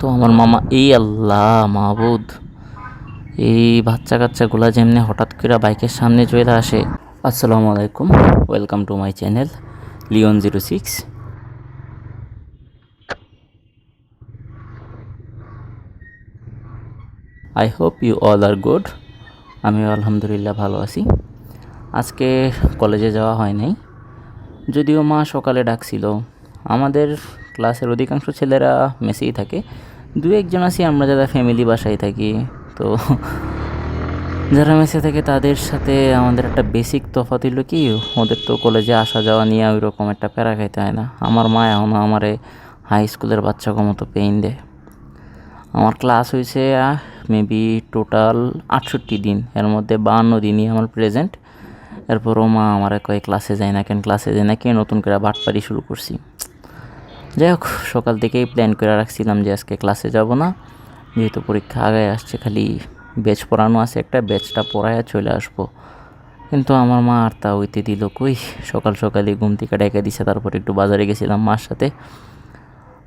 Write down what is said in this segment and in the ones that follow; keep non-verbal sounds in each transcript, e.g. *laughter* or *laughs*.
তো আমার মামা, এই আল্লাহ মাহবুদ, এই বাচ্চা কাচ্চাগুলা যেমনি হঠাৎ করে বাইকের সামনে চলে আসে, আসসালামু আলাইকুম, welcome to my channel Leon zero six. I hope you all are good, আমিও আলহামদুলিল্লাহ ভালো আছি। আজকে কলেজে যাওয়া হয় নাই, যদিও মা সকালে ডাকছিল। আমাদের ক্লাসের অধিকাংশ ছেলেরা মেসেই থাকে। দু একজন আছি, আমরা যারা ফ্যামিলি বাসায় থাকি, তো *laughs* যারা মেসে থাকে, তাদের সাথে আমাদের একটা বেসিক তফাৎ হইল কি, ওদের তো কলেজে আসা যাওয়া নিয়ে ওই রকম একটা প্যারা খাইতে হয় না। আমার মা এখনও আমারে হাই স্কুলের বাচ্চাকে মতো পেইন দেয়। আমার ক্লাস হয়েছে মেবি টোটাল আটষট্টি দিন। এর মধ্যে বাহান্ন দিনই আমার প্রেজেন্ট এরপরও মা আমার কয়ে ক্লাসে যায় না কেন ক্লাসে যায় না কে নতুন করে বাটপারি শুরু করছি। যাই হোক সকাল থেকেই প্ল্যান করে রাখছিলাম যে আজকে ক্লাসে যাব না। যেহেতু পরীক্ষা আগে আসছে, খালি ব্যাচ পড়ানো আছে একটা ব্যাচটা পড়ায় চলে আসব। কিন্তু আমার মা আর তা হইতে দিল কই? সকাল সকালে ঘুম থেকে ডেকে দিছে, তারপর একটু বাজারে গেছিলাম মার সাথে।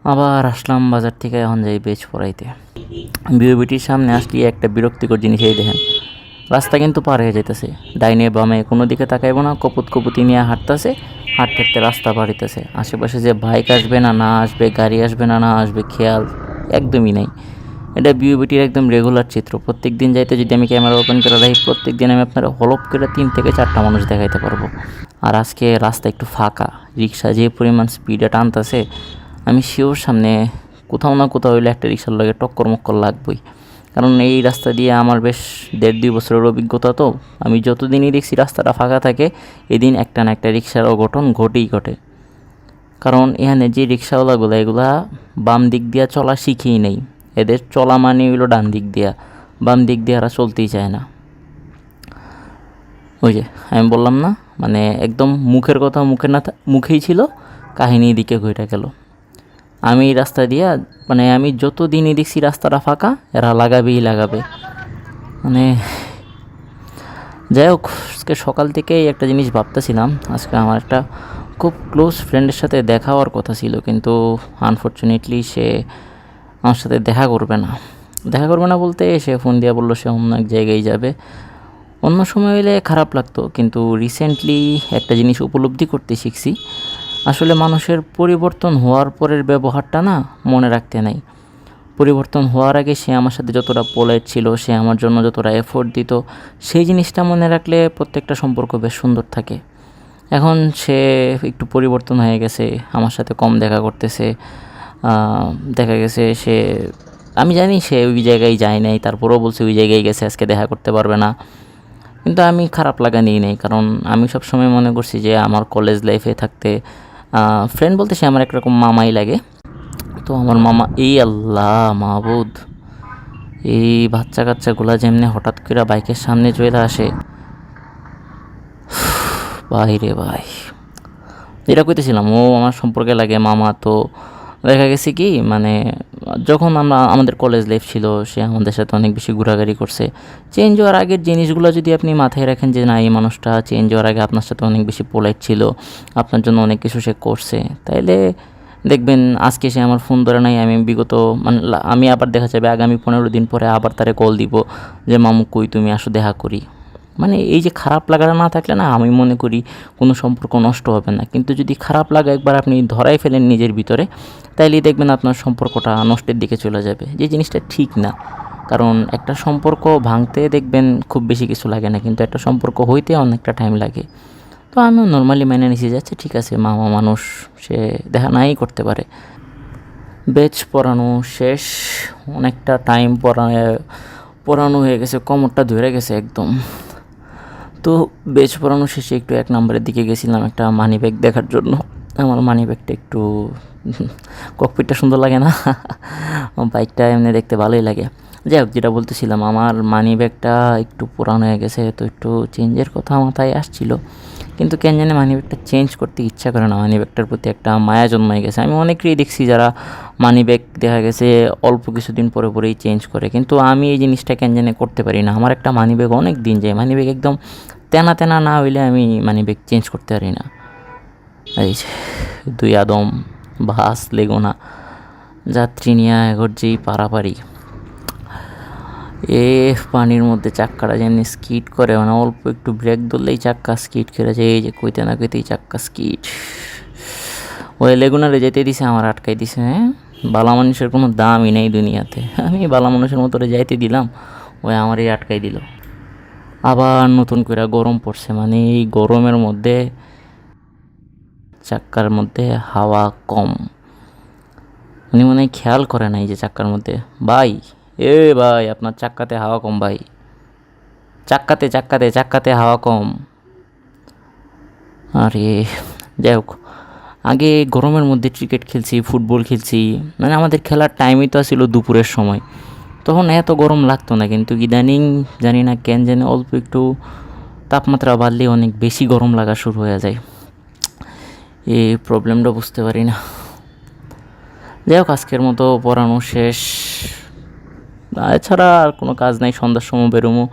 আবার আসলাম বাজার থেকে, এখন যাই বেচ পড়াইতে। বিওবিটির সামনে আসলে একটা বিরক্তিকর জিনিস, এই দেখেন। রাস্তা কিন্তু পার হয়ে যেতেছে ডাইনে বামে কোনো দিকে তাকাইবো না, কপুত কপুতি নিয়ে হাঁটতেছে, হাঁটতে হাঁটতে রাস্তা বাড়িতেছে আশেপাশে যে বাইক আসবে না না আসবে, গাড়ি আসবে না না আসবে, খেয়াল একদমই নেই। এটা বিওবিটির একদম রেগুলার চিত্র। প্রত্যেক দিন যাইতে যদি আমি ক্যামেরা ওপেন করে রাখি প্রত্যেক দিন আমি আপনার হলপ করে তিন থেকে চারটা মানুষ দেখাইতে পারব। আর আজকে রাস্তা একটু ফাঁকা, রিক্সা যে পরিমাণ স্পিডে টানতেছে, আমি শিওর সামনে কোথাও না কোথাও হইলে একটা রিক্সার লাগে টক্কর মক্কর লাগবই। কারণ এই রাস্তা দিয়ে আমার বেশ দেড় দুই বছরের অভিজ্ঞতা তো। আমি যতদিনই দেখছি রাস্তাটা ফাঁকা থাকে, এদিন একটা না একটা রিক্সার অঘটন ঘটেই ঘটে। কারণ এখানে যে রিক্সাওয়ালাগুলো, এগুলা বাম দিক দিয়া চলা শিখেই নেই। এদের চলা মানে হইল ডান দিক দিয়া। বাম দিক দিয়ে এরা চলতেই চায় না। ওই যে, আমি বললাম না মানে একদম মুখের কথা মুখে না মুখেই ছিল, কাহিনী দিকে ঘুরে গেল। আমি এই রাস্তা দিয়া মানে আমি যত দিনই দেখছি রাস্তাটা ফাঁকা, এরা লাগাবেই লাগাবে। মানে যাই হোক, আজকে সকাল থেকেই একটা জিনিস ভাবতেছিলাম। আজকে আমার একটা খুব ক্লোজ ফ্রেন্ডের সাথে দেখা হওয়ার কথা ছিল, কিন্তু আনফর্চুনেটলি সে আমার সাথে দেখা করবে না। দেখা করবে না বলতে সে ফোন দিয়ে বলল সে অন্য এক জায়গায় যাবে। অন্য সময় হলে খারাপ লাগতো, কিন্তু রিসেন্টলি একটা জিনিস উপলব্ধি করতে শিখছি। আসলে মানুষের পরিবর্তন হওয়ার পরের ব্যবহারটা না মনে রাখতে নাই। পরিবর্তন হওয়ার আগে সে আমার সাথে যতটা পোলাইট ছিল, সে আমার জন্য যতটা এফোর্ট দিত, সেই জিনিসটা মনে রাখলে প্রত্যেকটা সম্পর্ক বেশ সুন্দর থাকে। এখন সে একটু পরিবর্তন হয়ে গেছে, আমার সাথে কম দেখা করতেছে দেখা গেছে সে, আমি জানি সে ওই জায়গায় যায় নাই, তারপরেও বলছে ওই জায়গায় গেছে, আজকে দেখা করতে পারবে না। কিন্তু আমি খারাপ লাগা নিই নাই, কারণ আমি সবসময় মনে করছি যে আমার কলেজ লাইফে থাকতে ফ্রেন্ড বলতে সে আমার একরকম মামাই লাগে। তো আমার মামা, এই আল্লাহ মাহবুদ এই বাচ্চা কাচ্চাগুলা যেমনি হঠাৎ করে বাইকের সামনে চলে আসে। ভাই রে ভাই। এটা কইতেছিলাম, ও আমার সম্পর্কে লাগে মামা, তো দেখা গেছে কি মানে যখন আমরা, আমাদের কলেজ লাইফ ছিল, সে আমাদের সাথে অনেক বেশি ঘোরাঘুরি করছে। চেঞ্জ হওয়ার আগের জিনিসগুলো যদি আপনি মাথায় রাখেন যে, না, এই মানুষটা চেঞ্জ হওয়ার আগে আপনার সাথে অনেক বেশি পোলাইট ছিল, আপনার জন্য অনেক কিছু সে করছে, তাইলে দেখবেন আজকে সে আমার ফোন ধরে নাই, আমি বিগত মানে আমি আবার দেখা যাবে আগামী পনেরো দিন পরে আবার তারে কল দিব যে, মামু, কই তুমি? আসো, দেখা করি। মানে এই যে খারাপ লাগাটা না থাকলে না আমি মনে করি কোনো সম্পর্ক নষ্ট হবে না। কিন্তু যদি খারাপ লাগা একবার আপনি ধরাই ফেলেন নিজের ভিতরে তাইলেই দেখবেন আপনার সম্পর্কটা নষ্টের দিকে চলে যাবে। যে জিনিসটা ঠিক না, কারণ একটা সম্পর্ক ভাঙতে দেখবেন খুব বেশি কিছু লাগে না, কিন্তু একটা সম্পর্ক হইতে অনেকটা টাইম লাগে। তো আমিও নর্মালি মেনে নিছি যাচ্ছে ঠিক আছে, মামা মানুষ, সে দেখা নাই করতে পারে। বেচ পড়ানো শেষ, অনেকটা টাইম পড়ানো পড়ানো হয়ে গেছে, কোমরটা ধরে গেছে একদম। তো বেচ পড়ানো শেষে একটু এক নম্বরের দিকে গেছিলাম একটা মানি ব্যাগ দেখার জন্য। আমার মানি ব্যাগটা একটু *laughs* ককপিটটা সুন্দর লাগে না? *laughs* বাইকটা এমনি দেখতে ভালোই লাগে। যাই হোক, যেটা বলতেছিলাম, আমার মানি ব্যাগটা একটু পুরানো হয়ে গেছে, তো একটু চেঞ্জের কথা মাথায় আসছিল। কিন্তু কেন জানি মানি ব্যাগটা চেঞ্জ করতে ইচ্ছা করে না। মানি ব্যাগটার প্রতি একটা মায়া জন্মায় গেছে। আমি অনেকেই দেখছি যারা মানি ব্যাগ দেখা গেছে, অল্প কিছুদিন পরে পরেই চেঞ্জ করে। কিন্তু আমি এই জিনিসটা কেন জানি করতে পারি না। আমার একটা মানি ব্যাগ অনেক দিন যায়। মানি ব্যাগ একদম তেনা তেনা না হইলে আমি মানি ব্যাগ চেঞ্জ করতে পারি না। এই দুই আদম ভাস লেগো না যাত্রী নিয়ে এগোর যেই পারাপারি। এ পানির মধ্যে চাক্কাটা যেমনি স্কিট করে। মানে অল্প একটু ব্রেক ধরলেই চাক্কা স্কিট করে যায়। এই যে কইতে না কইতেই চাক্কা স্কিট। ওই লেগুনারে যেতে দিছে, আমার আটকাই দিছে হ্যাঁ? বালা মানুষের কোনো দামই নেই দুনিয়াতে। আমি বালা মানুষের মতো যাইতে দিলাম, ওই আমারই আটকাই দিল। আবার নতুন করে গরম পড়ছে মানে এই গরমের মধ্যে, চাক্কার মধ্যে হাওয়া কম। উনি মনে হয় খেয়াল করে নাই যে চাক্কার মধ্যে। ভাই! এ ভাই, আপনার চাক্কাতে হাওয়া কম ভাই। চাক্কাতে চাক্কাতে চাক্কাতে হাওয়া কম। আরে, যাই হোক। আগে গরমের মধ্যে ক্রিকেট খেলছি ফুটবল খেলছি। মানে আমাদের খেলার টাইমই তো ছিল দুপুরের সময়। তখন এত গরম লাগতো না, কিন্তু ইদানিং জানি না কেন জানি অল্প একটু তাপমাত্রা বাড়লে অনেক বেশি গরম লাগা শুরু হয়ে যায়। এই প্রবলেমটা বুঝতে পারি না। যাই হোক, আজকের মতো পড়ানো শেষ। এছাড়া আর কোনো কাজ নাই, সন্ধ্যার সময় বেরোমো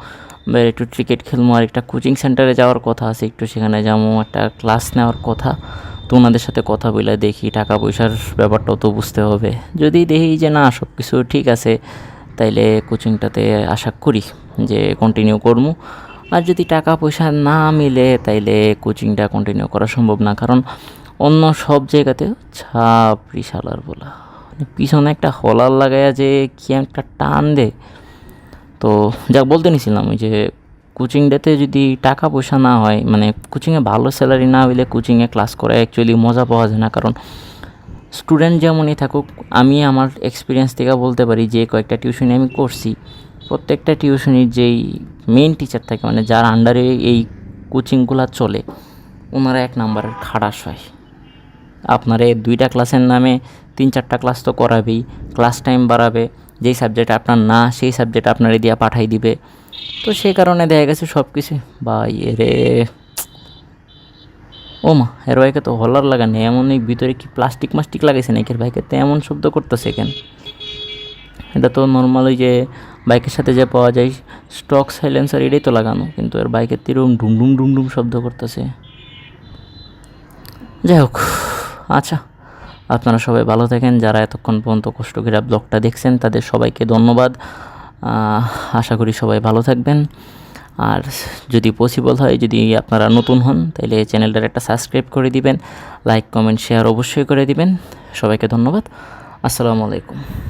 বের একটু ক্রিকেট খেলব, আর একটা কোচিং সেন্টারে যাওয়ার কথা আছে, একটু সেখানে যাব, একটা ক্লাস নেওয়ার কথা। তো ওনাদের সাথে কথা বলে দেখি, টাকা পয়সার ব্যাপারটাও তো বুঝতে হবে। যদি দেখি যে না সব কিছু ঠিক আছে, তাইলে কোচিংটাতে আশা করি যে কন্টিনিউ করব। আর যদি টাকা পয়সা না মিলে, তাইলে কোচিংটা কন্টিনিউ করা সম্ভব না, কারণ অন্য সব জায়গাতে ছাপড়ি শালার বলা। পিছনে একটা হলার লাগাইয়া যে কি একটা টান দে। তো যা বলতে নিছিলাম ওই যে কোচিংটাতে যদি টাকা পয়সা না হয় মানে কোচিংয়ে ভালো স্যালারি না হইলে কোচিংয়ে ক্লাস করে অ্যাকচুয়ালি মজা পাওয়া যায় না। কারণ স্টুডেন্ট যেমনই থাকুক, আমি আমার এক্সপিরিয়েন্স থেকে বলতে পারি যে কয়েকটা টিউশনি আমি করছি। প্রত্যেকটা টিউশনির যেই মেন টিচার থাকে মানে যার আন্ডারে এই কোচিংগুলো চলে, ওনারা এক নাম্বারের খাটাস হয়। আপনারে দুইটা ক্লাসের নামে তিন চারটা ক্লাস তো করাবেই। ক্লাস টাইম বাড়াবে, যেই সাবজেক্ট আপনার না, সেই সাবজেক্ট আপনারে দিয়া পাঠাই দিবে। তো সেই কারণে দেখা গেছে সব কিছু বা রে। ও মা, এর বাইকে তো হলার লাগানি এমন এই ভিতরে কি প্লাস্টিক মাস্টিক লাগাইছে নাকি? এর বাইকে তো এমন শব্দ করতেছে কেন? এটা তো নর্মাল ওই যে বাইকের সাথে যে পাওয়া যায় স্টক সাইলেন্সার এটাই তো লাগানো। কিন্তু এর বাইকের তিরম ডুমডুম ডুমডুম শব্দ করতেছে। যাই হোক আচ্ছা। আপনারা সবাই ভালো থাকেন। যারা এতক্ষণ পর্যন্ত কষ্ট করে ব্লগটা দেখছেন, তাদের সবাইকে ধন্যবাদ। আশা করি সবাই ভালো থাকবেন। আর যদি পসিবল হয়, যদি আপনারা নতুন হন তাহলে চ্যানেলটার একটা সাবস্ক্রাইব করে দিবেন। লাইক কমেন্ট শেয়ার অবশ্যই করে দিবেন। সবাইকে ধন্যবাদ। আসসালামু আলাইকুম।